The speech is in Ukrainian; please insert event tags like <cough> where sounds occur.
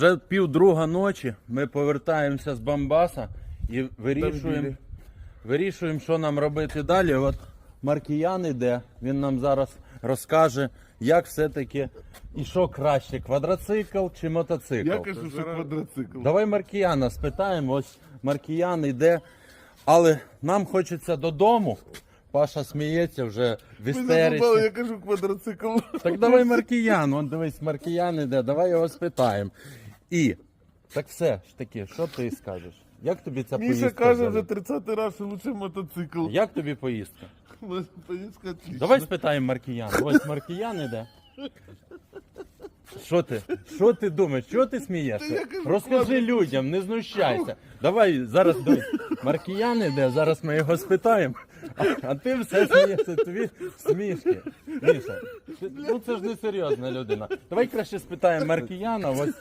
Вже пів друга ночі ми повертаємося з Бамбаса і вирішуємо, вирішуємо, що нам робити далі. От Маркіян іде, він нам зараз розкаже, як все-таки і що краще, квадроцикл чи мотоцикл. Я кажу, що квадроцикл. Давай Маркіяна спитаємо. Ось Маркіян йде, але нам хочеться додому. Паша сміється вже в істериці. задумали, я кажу квадроцикл. Так давай <laughs> Маркіян, он дивись, Маркіян іде, давай його спитаємо. І так все ж таки, що ти скажеш? Як тобі ця Міша поїздка? каже взагалі? вже 30 раз, що лучше мотоцикл. Як тобі поїздка? <laughs> Поїздка. Давай спитаємо Маркіян. Ось Маркіян іде. Що ти? Що ти думаєш? Чого ти Та смієшся? кажу, Розкажи людям, не знущайся. Давай зараз дивись. Маркіян іде, зараз ми його спитаємо. А, а ти все смієшся, тобі смішки. Міша, ти- ну це ж не серйозна людина. Давай краще спитаємо Маркіяна. Ось